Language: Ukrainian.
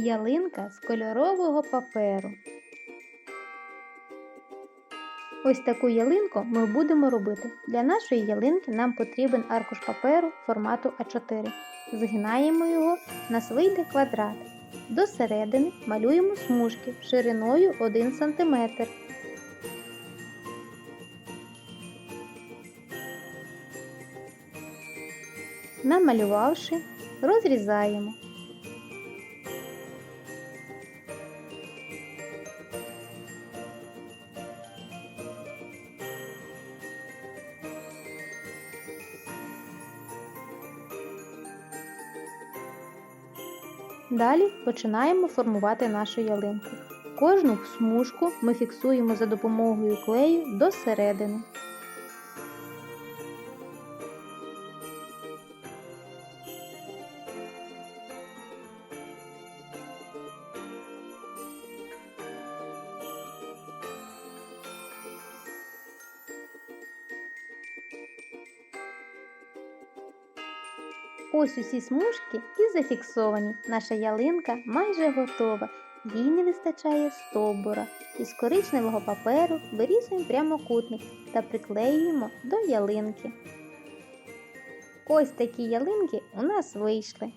Ялинка з кольорового паперу. Ось таку ялинку ми будемо робити. Для нашої ялинки нам потрібен аркуш паперу формату А4. Згинаємо його, нас вийде квадрат. До середини малюємо смужки шириною 1 см. Намалювавши, розрізаємо. Далі починаємо формувати нашу ялинку. Кожну смужку ми фіксуємо за допомогою клею до середини. Ось усі смужки і зафіксовані. Наша ялинка майже готова. Їй не вистачає стовбура. Із коричневого паперу вирізуємо прямокутник та приклеюємо до ялинки. Ось такі ялинки у нас вийшли.